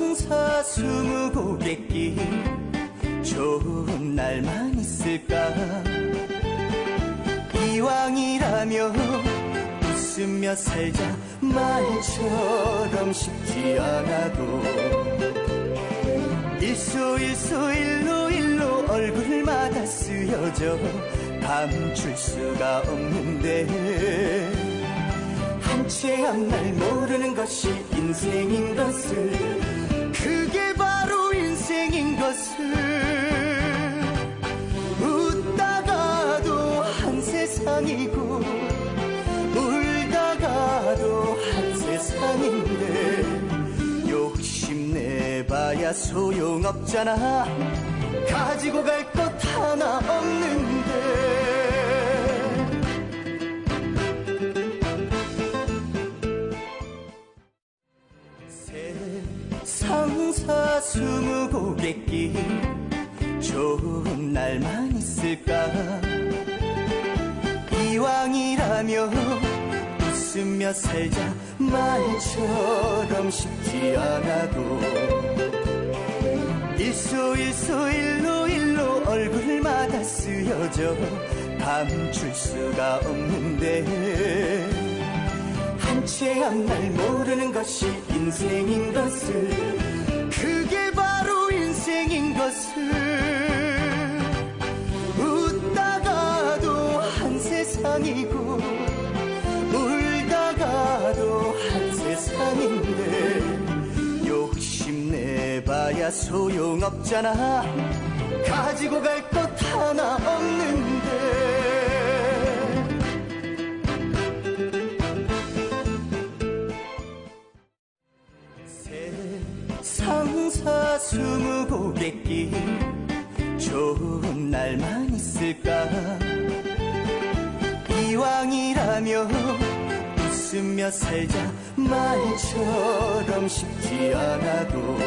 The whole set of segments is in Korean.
상사 스무고개길 좋은 날만 있을까? 이왕이라며 웃으며 살자 말처럼 쉽지 않아도 일소 일소 일로 일로 얼굴마다 쓰여져 감출 수가 없는데 한채 앞날 모르는 것이 인생인 것을 소용없잖아. 가지고 갈 것 하나 없는데. 상사 스무고개길 좋은 날만 있을까? 이왕이라며 웃으며 살자. 말처럼 쉽지 않아도 일소 일소 일로 일로 얼굴마다 쓰여져 감출 수가 없는데 한채 앞날 모르는 것이 인생인 것을 그게 바로 인생인 것을 소용없잖아. 가지고 갈 것 하나 없는데. 상사 스무고개길 좋은 날만 있을까? 이왕이라며 웃으며 살자. 말처럼 쉽지 않아도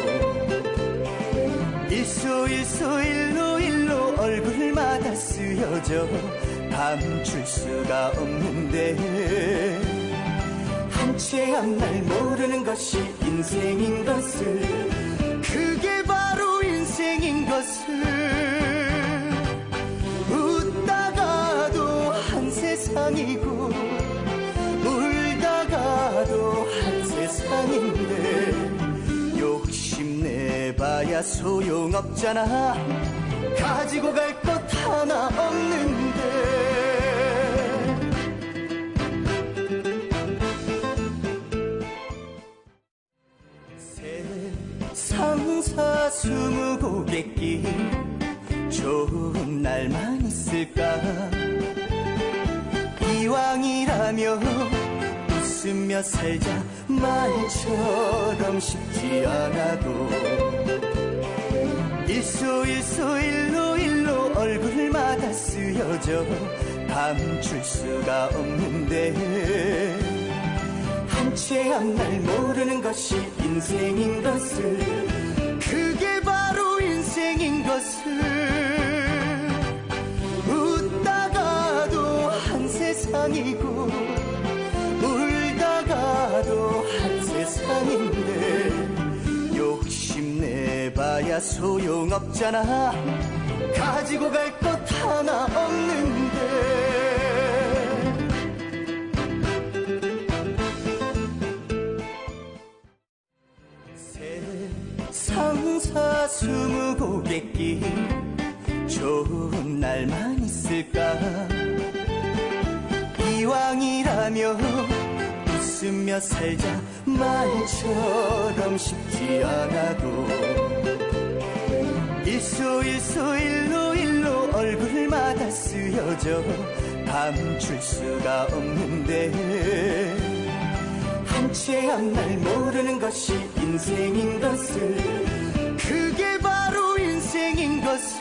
일소 일소 일로 일로 얼굴마다 쓰여져 감출 수가 없는데 한채 앞날 모르는 것이 인생인 것을 그게 바로 인생인 것을 웃다가도 한 세상이고 울다가도 한 세상인데 욕심내봐야 소용없잖아. 가지고 갈 것 하나 없는데. 상사 스무고개길 좋은 날만 있을까? 이왕이라며 웃으며 살자. 말처럼 쉽지 않아도 일소 일소 일로 일로 얼굴마다 쓰여져 감출 수가 없는데 한채 앞날 모르는 것이 인생인 것을 그게 바로 인생인 것을 웃다가도 한 세상이고 울다가도 한 세상인데 있어야 소용없잖아. 가지고 갈 것 하나 없는데. 세상사 스무 고객길 좋은 날만 있을까? 이왕이라면 웃으며 살자 말처럼 쉽지 않아도 일소 일소 일로 일로 얼굴마다 쓰여져 감출 수가 없는데 한채 한 날 모르는 것이 인생인 것을 그게 바로 인생인 것을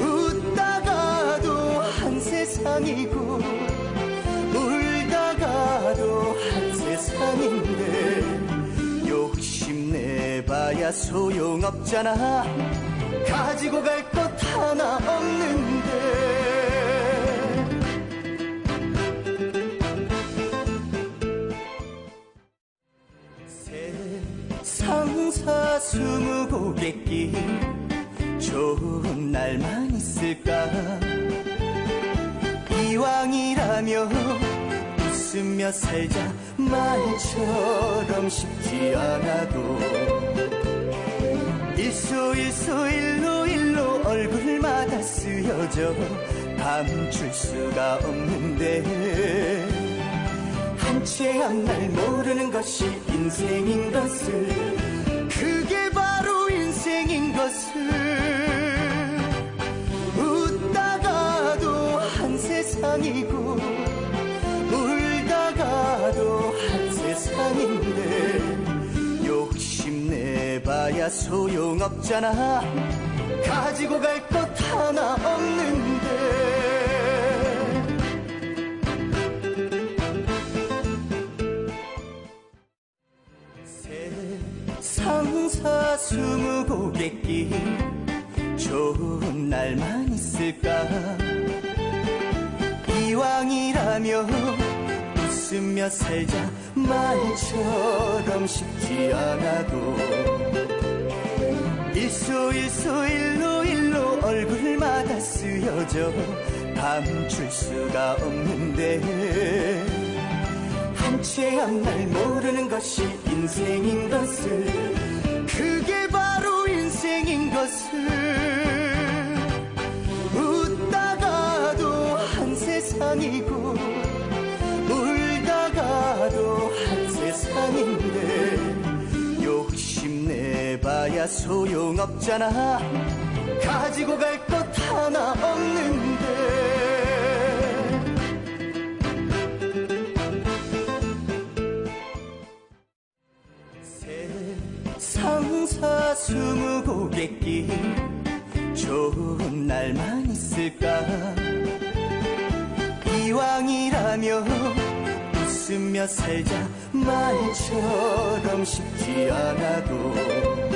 웃다가도 한 세상이고 욕심내봐야 소용없잖아. 가지고 갈 것 하나 없는데. 상사수무 고객길 좋은 날만 있을까? 이왕이라며 웃으며 살자. 말처럼 쉽지 않아도 일소 일소 일로 일로 얼굴마다 쓰여져 감출 수가 없는데 한 채 한 날 모르는 것이 인생인 것을 그게 바로 인생인 것을 웃다가도 한 세상이고 울다가도 한 세상인 욕심내봐야 소용없잖아. 가지고 갈 것 하나 없는데. 상사수무 고객길 좋은 날만 있을까? 이왕이라며 웃으며 살자. 말처럼 쉽지 않아도 일소 일소 일로 일로 얼굴마다 쓰여져 감출 수가 없는데 한채 한 날 모르는 것이 인생인 것을 욕심내봐야 소용없잖아. 가지고 갈 것 하나 없는데. 상사수무 고객길 좋은 날만 있을까? 이왕이라며 웃으며 살자 말처럼 쉽지 않아도